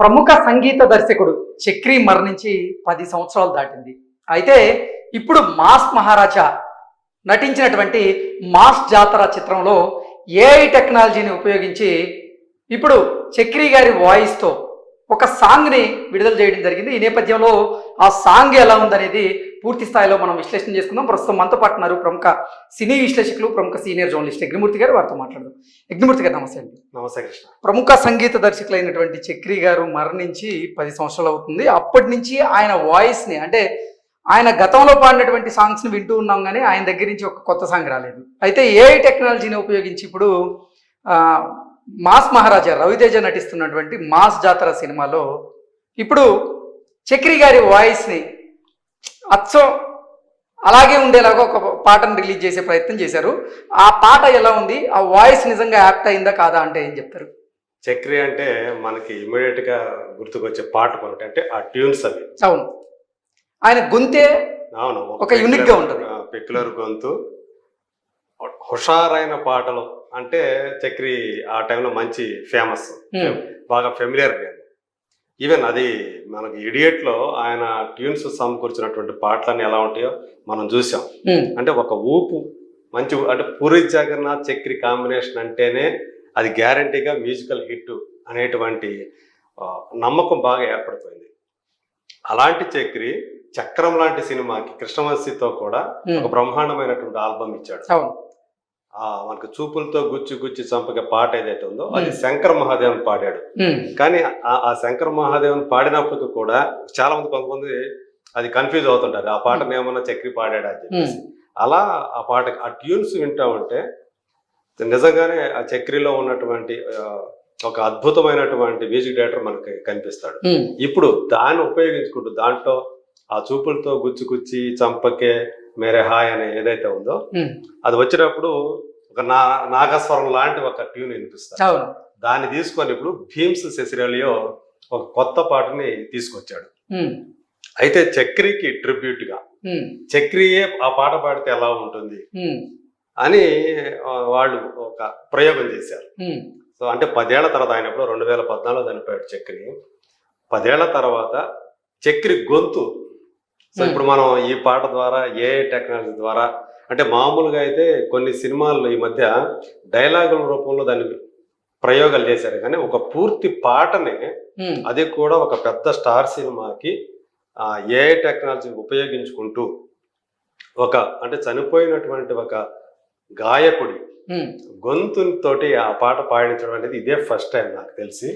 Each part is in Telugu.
ప్రముఖ సంగీత దర్శకుడు చక్రి మరణించి పది సంవత్సరాలు దాటింది. అయితే ఇప్పుడు మాస్ మహారాజా నటించినటువంటి మాస్ జాతర చిత్రంలో ఏఐ టెక్నాలజీని ఉపయోగించి ఇప్పుడు చక్రి గారి వాయిస్తో ఒక సాంగ్ని విడుదల చేయడం జరిగింది. ఈ నేపథ్యంలో ఆ సాంగ్ ఎలా ఉందనేది పూర్తి స్థాయిలో మనం విశ్లేషణ చేసుకుందాం. ప్రస్తుతం మనతో పాటు ఉన్నారు ప్రముఖ సినీ విశ్లేషకులు ప్రముఖ సీనియర్ జర్నలిస్ట్ యజ్ఞమూర్తి గారు వారితో మాట్లాడదాం. యజ్ఞమూర్తి గారు నమస్తే అండి. నమస్తే కృష్ణ. ప్రముఖ సంగీత దర్శకులైనటువంటి చక్రి గారు మరణించి పది సంవత్సరాలు అవుతుంది. అప్పటి నుంచి ఆయన వాయిస్ని అంటే ఆయన గతంలో పాడినటువంటి సాంగ్స్ని వింటూ ఉన్నాం కానీ ఆయన దగ్గర నుంచి ఒక కొత్త సాంగ్ రాలేదు. అయితే ఏఐ టెక్నాలజీని ఉపయోగించి ఇప్పుడు ఆ, మాస్ మహారాజా రవితేజ నటిస్తున్నటువంటి మాస్ జాతర సినిమాలో ఇప్పుడు చక్రి గారి వాయిస్ని అచ్చం. అలాగే ఉండేలాగా ఒక పాటను రిలీజ్ చేసే ప్రయత్నం చేశారు. ఆ పాట ఎలా ఉంది? ఆ వాయిస్ నిజంగా యాప్ట్ అయిందా కాదా అంటే ఏం చెప్తారు? చక్రి అంటే మనకి ఇమీడియట్గా గుర్తుకొచ్చే పాట ఒకటి అంటే ఆ ట్యూన్స్ అవి. అవును. ఆయన గొంతే అవును. ఒక unique గా ఉంటది. పెక్యులర్ గొంతు. హుషారైన పాటలు. అంటే చక్రి ఆ టైంలో మంచి ఫేమస్ Hmm. బాగా ఫెమిలియర్ ఈవెన్ అది మనకి ఇడియట్లో ఆయన ట్యూన్స్ సమకూర్చినటువంటి పాటలన్నీ ఎలా ఉంటాయో మనం చూసాం. ఉమ్, అంటే ఒక ఊపు మంచి అంటే పూరి జగన్నాథ్ చక్రి కాంబినేషన్ అంటేనే అది గ్యారంటీగా మ్యూజికల్ హిట్ అనేటువంటి నమ్మకం బాగా ఏర్పడిపోయింది. అలాంటి చక్రి చక్రం లాంటి సినిమాకి కృష్ణవంశీతో కూడా ఉమ్, ఒక బ్రహ్మాండమైనటువంటి ఆల్బమ్ ఇచ్చాడు. మనకు చూపులతో గుచ్చి గుచ్చి చంపక పాట ఏదైతే ఉందో అది. శంకర్ మహాదేవన్ పాడాడు. కానీ ఆ- ఆ శంకర్ మహాదేవన్ పాడినప్పటికీ కూడా చాలా మంది కొంతమంది అది కన్ఫ్యూజ్ అవుతుంటారు. ఆ పాటను ఏమన్నా చక్రి పాడాడా అని చెప్పేసి. అలా ఆ పాట ఆ ట్యూన్స్ వింటా ఉంటే నిజంగానే ఆ చక్రిలో ఉన్నటువంటి ఒక అద్భుతమైనటువంటి మ్యూజిక్ డైరెక్టర్ మనకి కనిపిస్తాడు. ఇప్పుడు దాన్ని ఉపయోగించుకుంటూ దాంట్లో ఆ చూపులతో గుచ్చి గుచ్చి చంపకే మేరే హాయ్ అనే ఏదైతే ఉందో అది వచ్చినప్పుడు ఒక నా నాగస్వరం లాంటి ఒక ట్యూన్ వినిపిస్తారు దాన్ని తీసుకొని ఇప్పుడు భీమ్స్ సెసిరలియో ఒక కొత్త పాటని తీసుకొచ్చాడు. అయితే చక్రికి ట్రిబ్యూట్గా చక్రియే ఆ పాట పాడితే ఎలా ఉంటుంది అని వాళ్ళు ఒక ప్రయోగం చేశారు. సో అంటే పదేళ్ళ తర్వాత ఆయన ఎప్పుడో రెండు వేల పద్నాలుగులో చనిపోయాడు చక్రి. పదేళ్ళ తర్వాత చక్రి గొంతు సో. ఇప్పుడు మనం ఈ పాట ద్వారా ఏ టెక్నాలజీ ద్వారా అంటే మామూలుగా అయితే కొన్ని సినిమాల్లో ఈ మధ్య డైలాగుల రూపంలో దాన్ని ప్రయోగాలు చేశారు. కానీ ఒక పూర్తి పాటని అది కూడా ఒక పెద్ద స్టార్ సినిమాకి ఏ టెక్నాలజీ ఉపయోగించుకుంటూ ఒక అంటే చనిపోయినటువంటి ఒక గాయకుడి గొంతుతోటి ఆ పాట పాడించడం అనేది ఇదే ఫస్ట్ టైం నాకు తెలిసి.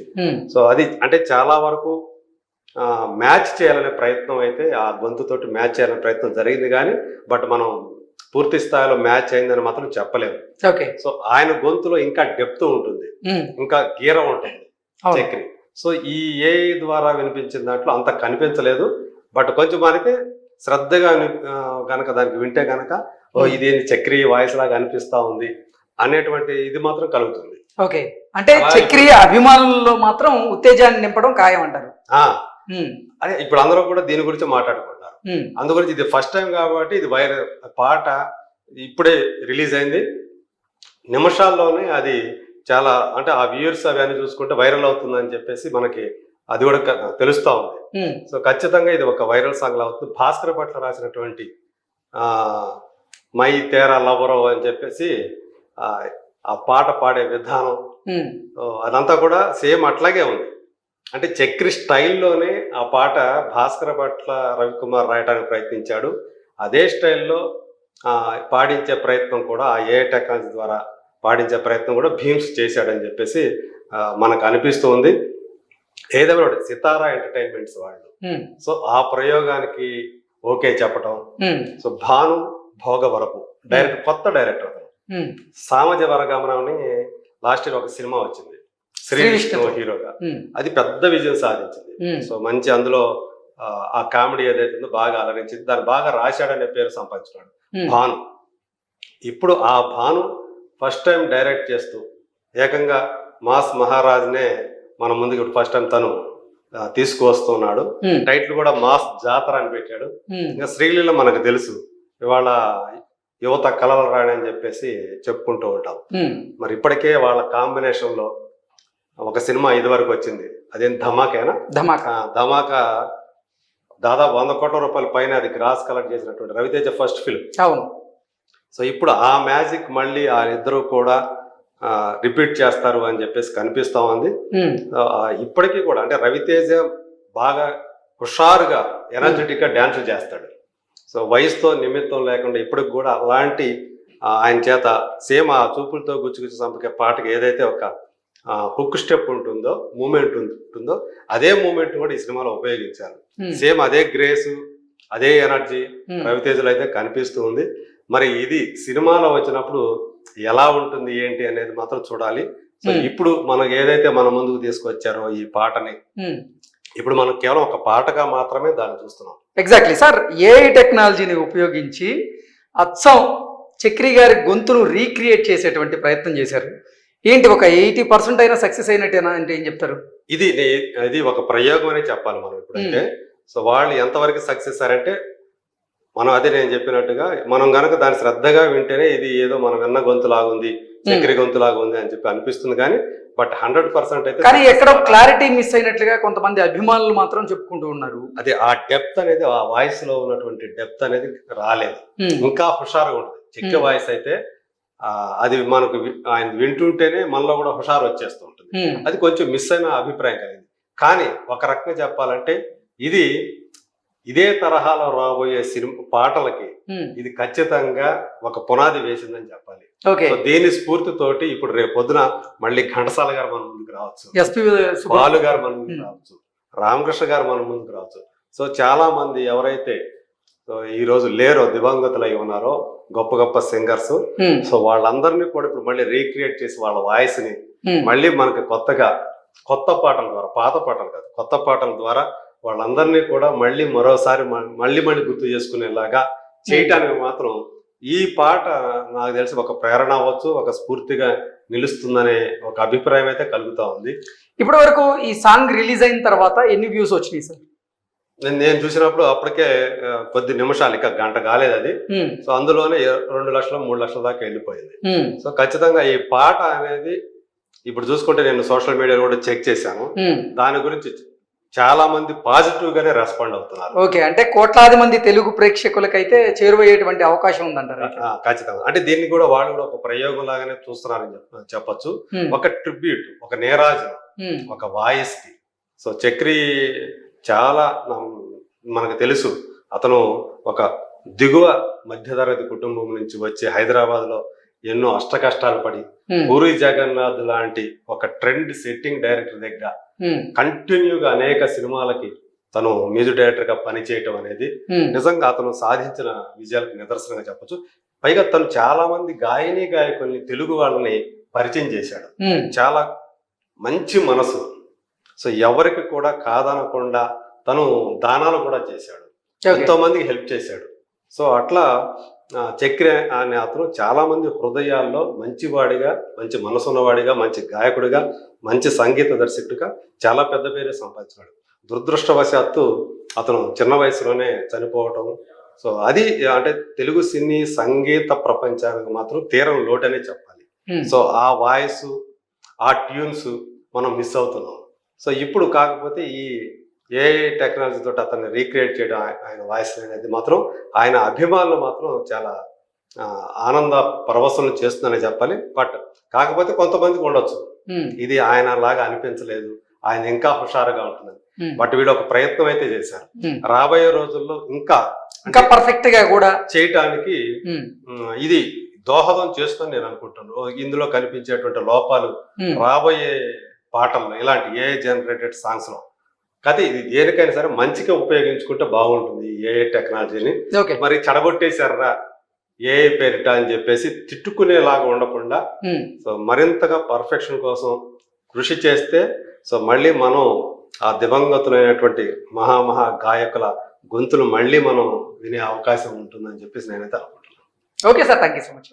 సో అది అంటే చాలా వరకు మ్యాచ్ చేయాలనే ప్రయత్నం అయితే ఆ గొంతుతోటి మ్యాచ్ చేయాలనే ప్రయత్నం జరిగింది కానీ బట్ మనం పూర్తి స్థాయిలో మ్యాచ్ అయిందని మాత్రం చెప్పలేము. ఓకే. సో ఆయన గొంతులో ఇంకా డెప్త్ ఉంటుంది. ఇంకా గీరం ఉంటుంది చక్రి సో ఈ ఏ ద్వారా వినిపించిన దాంట్లో అంత కనిపించలేదు. బట్ కొంచెం మనకి శ్రద్ధగా గనక దానికి వింటే గనక ఓ ఇది చక్రి వాయిస్ లాగా అనిపిస్తా ఉంది అనేటువంటి ఇది మాత్రం కలుగుతుంది. ఓకే. అంటే చక్రీయ అభిమానుల్లో మాత్రం ఉత్తేజాన్ని నింపడం ఖాయం అంటారు. అదే ఇప్పుడు అందరూ కూడా దీని గురించి మాట్లాడుకుంటున్నారు. అందు గురించి ఇది ఫస్ట్ టైం కాబట్టి ఇది వైరల్ పాట ఇప్పుడే రిలీజ్ అయింది. నిమిషాల్లోనే అది చాలా అంటే ఆ వ్యూయర్స్ అవి అన్ని చూసుకుంటే వైరల్ అవుతుందని చెప్పేసి మనకి అది కూడా తెలుస్తా ఉంది. సో ఖచ్చితంగా ఇది ఒక వైరల్ సాంగ్ లా అవుతుంది. భాస్కర్ భట్ల రాసినటువంటి ఆ మై తేరా లవరో అని చెప్పేసి ఆ పాట పాడే విధానం. అదంతా కూడా సేమ్ అట్లాగే ఉంది. అంటే చక్రి స్టైల్లోనే ఆ పాట భాస్కర భట్ల రవికుమార్ రాయడానికి ప్రయత్నించాడు. అదే స్టైల్లో పాడించే ప్రయత్నం కూడా ఆ ఏ టెక్నాలజీ ద్వారా పాడించే ప్రయత్నం కూడా భీమ్స్ చేశాడని చెప్పేసి మనకు అనిపిస్తూ ఉంది. ఏదేమైనా సితారా ఎంటర్టైన్మెంట్స్ వాళ్ళు. సో ఆ ప్రయోగానికి ఓకే చెప్పటం. సో భాను భోగవరపు డైరెక్టర్ కొత్త డైరెక్టర్ అతను. సామజ వరగమనం లాస్ట్ ఇయర్ ఒక సినిమా వచ్చింది. శ్రీ విష్ణు. హీరోగా. అది పెద్ద విజయం సాధించింది. సో మంచి అందులో ఆ, కామెడీ ఏదైతే ఉందో బాగా అలరించింది. దాన్ని బాగా రాశాడనే పేరు సంపాదించుకున్నాడు. భాను. ఇప్పుడు ఆ భాను ఫస్ట్ టైం డైరెక్ట్ చేస్తూ ఏకంగా మాస్ మహారాజ్నే మన ముందుకు ఇప్పుడు ఫస్ట్ టైం తను తీసుకువస్తున్నాడు. టైటిల్ కూడా మాస్ జాతర అని పెట్టాడు. ఇంకా శ్రీలీల మనకు తెలుసు. ఇవాళ యువత కలలు రాణి అని చెప్పేసి చెప్పుకుంటూ ఉంటాం. మరి ఇప్పటికే వాళ్ళ కాంబినేషన్లో ఒక సినిమా ఇది వరకు వచ్చింది. అదేం ధమాకేనా? ధమాకా. ధమాకా. దాదాపు వంద కోట్ల రూపాయల పైన అది గ్రాస్ కలెక్ట్ చేసినటువంటి రవితేజ ఫస్ట్ ఫిల్మ్. అవును. సో ఇప్పుడు ఆ మ్యాజిక్ మళ్ళీ ఆ ఇద్దరు కూడా రిపీట్ చేస్తారు అని చెప్పేసి కనిపిస్తా ఉంది. ఇప్పటికీ కూడా అంటే రవితేజ బాగా హుషారుగా ఎనర్జెటిక్గా డ్యాన్స్ చేస్తాడు. సో వయసుతో నిమిత్తం లేకుండా ఇప్పటికి కూడా అలాంటి ఆయన చేత సేమ్ ఆ చూపులతో గుచ్చుగుచ్చి చంపకే పాటకి ఏదైతే ఒక హుక్ స్టెప్ ఉంటుందో మూమెంట్ ఉంటుందో అదే మూమెంట్ కూడా ఈ సినిమాలో ఉపయోగించారు. సేమ్ అదే గ్రేస్ అదే ఎనర్జీ ఉమ్. రవితేజలో అయితే కనిపిస్తూ ఉంది. మరి ఇది సినిమాలో వచ్చినప్పుడు ఎలా ఉంటుంది ఏంటి అనేది మాత్రం చూడాలి. So Hmm. ఇప్పుడు మనకు ఏదైతే మన ముందుకు తీసుకొచ్చారో ఈ పాటని. ఇప్పుడు మనం కేవలం ఒక పాటగా మాత్రమే దాన్ని చూస్తున్నాం. ఎగ్జాక్ట్లీ సార్ ఏఐ టెక్నాలజీని ఉపయోగించి అచ్చం చక్రి గారి గొంతును రీక్రియేట్ చేసేటువంటి ప్రయత్నం చేశారు. ఏంటి ఒక ఎయిటీ పర్సెంట్ అయినా సక్సెస్ అయినట్టేనా అంటే ఏం చెప్తారు? ఇది ఇది ఒక ప్రయోగం అనే చెప్పాలి మనం ఇప్పుడైతే. సో వాళ్ళు ఎంతవరకు సక్సెస్ అంటే మనం అదే నేను చెప్పినట్టుగా మనం గనక దాన్ని శ్రద్ధగా వింటేనే ఇది ఏదో మనం విన్న గొంతులాగుంది చక్కెర గొంతులాగా ఉంది అని చెప్పి అనిపిస్తుంది కానీ బట్ హండ్రెడ్ పర్సెంట్ అయితే కానీ ఎక్కడో. క్లారిటీ మిస్ అయినట్లుగా కొంతమంది అభిమానులు మాత్రం చెప్పుకుంటూ ఉన్నారు. అదే ఆ డెప్త్ అనేది ఆ వాయిస్లో ఉన్నటువంటి డెప్త్ అనేది రాలేదు. ఇంకా హుషారుగా ఉంటుంది. చెక్క. వాయిస్ అయితే అది మనకు ఆయన వింటుంటేనే మనలో కూడా హుషారు వచ్చేస్తూ ఉంటుంది అది కొంచెం మిస్ అయిన అభిప్రాయం కలిగింది. కానీ ఒక రకంగా చెప్పాలంటే ఇది ఇదే తరహాలో రాబోయే సినిమా పాటలకి ఇది ఖచ్చితంగా ఒక పునాది వేసిందని చెప్పాలి. సో దీని స్ఫూర్తితోటి ఇప్పుడు రేపు పొద్దున మళ్ళీ ఘంటసాల గారు మన ముందుకు రావచ్చు. బాలు గారు మన ముందుకు. రావచ్చు. రామకృష్ణ గారు మన ముందుకు రావచ్చు. సో చాలా మంది ఎవరైతే సో ఈ రోజు లేరో దివంగతులై ఉన్నారో గొప్ప గొప్ప సింగర్స్. సో వాళ్ళందరినీ కూడా ఇప్పుడు మళ్ళీ రీక్రియేట్ చేసి వాళ్ళ వాయిస్ని మళ్ళీ మనకి కొత్తగా కొత్త పాటల ద్వారా పాత పాటలు కాదు కొత్త పాటల ద్వారా వాళ్ళందరినీ కూడా మళ్ళీ మరోసారి మళ్ళీ మళ్ళీ గుర్తు చేసుకునేలాగా చేయటానికి మాత్రం ఈ పాట నాకు తెలిసి ఒక ప్రేరణ అవ్వచ్చు ఒక స్ఫూర్తిగా నిలుస్తుందనే ఒక అభిప్రాయం అయితే కలుగుతా ఉంది. ఇప్పటి వరకు ఈ సాంగ్ రిలీజ్ అయిన తర్వాత ఎన్ని వ్యూస్ వచ్చినాయి సార్? నేను నేను చూసినప్పుడు అప్పటికే కొద్ది నిమిషాలు ఇక గంట కాలేదు అది. సో అందులోనే రెండు లక్షలు మూడు లక్షల దాకా వెళ్ళిపోయింది. సో ఖచ్చితంగా ఈ పాట అనేది ఇప్పుడు చూసుకుంటే నేను సోషల్ మీడియాలో కూడా చెక్ చేశాను. దాని గురించి చాలా మంది పాజిటివ్ గానే రెస్పాండ్ అవుతున్నారు. ఓకే. అంటే కోట్లాది మంది తెలుగు ప్రేక్షకులకైతే చేరువయ్యేటువంటి అవకాశం ఉందంటారు ఖచ్చితంగా. అంటే దీన్ని కూడా వాళ్ళు కూడా ఒక ప్రయోగం లాగానే చూస్తున్నారని చెప్ప- చెప్పొచ్చు. ఒక ట్రిబ్యూట్ ఒక నేరాజనం ఒక వాయిస్కి సో చక్రి చాలా మనకు తెలుసు. అతను ఒక దిగువ మధ్యతరగతి కుటుంబం నుంచి వచ్చి హైదరాబాద్లో ఎన్నో అష్ట కష్టాలు పడి పూరి జగన్నాథ్ లాంటి ఒక ట్రెండ్ సెట్టింగ్ డైరెక్టర్ దగ్గర కంటిన్యూగా అనేక సినిమాలకి తను మ్యూజిక్ డైరెక్టర్గా పనిచేయటం అనేది నిజంగా అతను సాధించిన విజయాలకు నిదర్శనంగా చెప్పొచ్చు. పైగా తను చాలా మంది గాయని గాయకుల్ని తెలుగు వాళ్ళని పరిచయం చేశాడు. చాలా మంచి మనసు. సో ఎవరికి కూడా కాదనకుండా తను దానాలు కూడా చేశాడు. ఎంతో మందికి హెల్ప్ చేశాడు. సో అట్లా చక్రి అనే అతను చాలా మంది హృదయాల్లో మంచివాడిగా మంచి మనసు ఉన్నవాడిగా మంచి గాయకుడిగా మంచి సంగీత దర్శకుడిగా చాలా పెద్ద పేరే సంపాదించాడు. దురదృష్టవశాత్తు అతను చిన్న వయసులోనే చనిపోవటం. సో అది అంటే తెలుగు సినీ సంగీత ప్రపంచానికి మాత్రం తీరం లోటనే చెప్పాలి. సో ఆ వాయిస్ ఆ ట్యూన్స్ మనం మిస్ అవుతున్నాం. సో ఇప్పుడు కాకపోతే ఈ ఏ టెక్నాలజీ తోటి అతన్ని రీక్రియేట్ చేయడం ఆయ- ఆయన వాయిస్ అనేది మాత్రం ఆయన అభిమానులు మాత్రం చాలా ఆనంద పరవశం చేస్తుందని చెప్పాలి. బట్ కాకపోతే కొంతమందికి ఉండొచ్చు. ఇది ఆయన లాగా అనిపించలేదు. ఆయన ఇంకా హుషారుగా ఉంటుందని ఉమ్, బట్ వీడు ఒక ప్రయత్నం అయితే చేశారు. రాబోయే రోజుల్లో ఇంకా ఇంకా పర్ఫెక్ట్గా కూడా చేయటానికి ఇది దోహదం చేస్తుందని నేను అనుకుంటాను ఇందులో కనిపించేటువంటి లోపాలు రాబోయే పాటల్లో ఇలాంటి ఏ జనరేటెడ్ సాంగ్స్లో. కాకపోతే ఇది దేనికైనా సరే మంచిగా ఉపయోగించుకుంటే బాగుంటుంది ఏ టెక్నాలజీని మరి చెడగొట్టేశారా ఏ పేరిట అని చెప్పేసి తిట్టుకునేలాగా ఉండకుండా సో మరింతగా పర్ఫెక్షన్ కోసం కృషి చేస్తే సో మళ్ళీ మనం ఆ దివంగతులైనటువంటి మహామహా గాయకుల గొంతులు మళ్ళీ మనం వినే అవకాశం ఉంటుందని చెప్పేసి నేనైతే అనుకుంటున్నాను. Okay sir thank you so much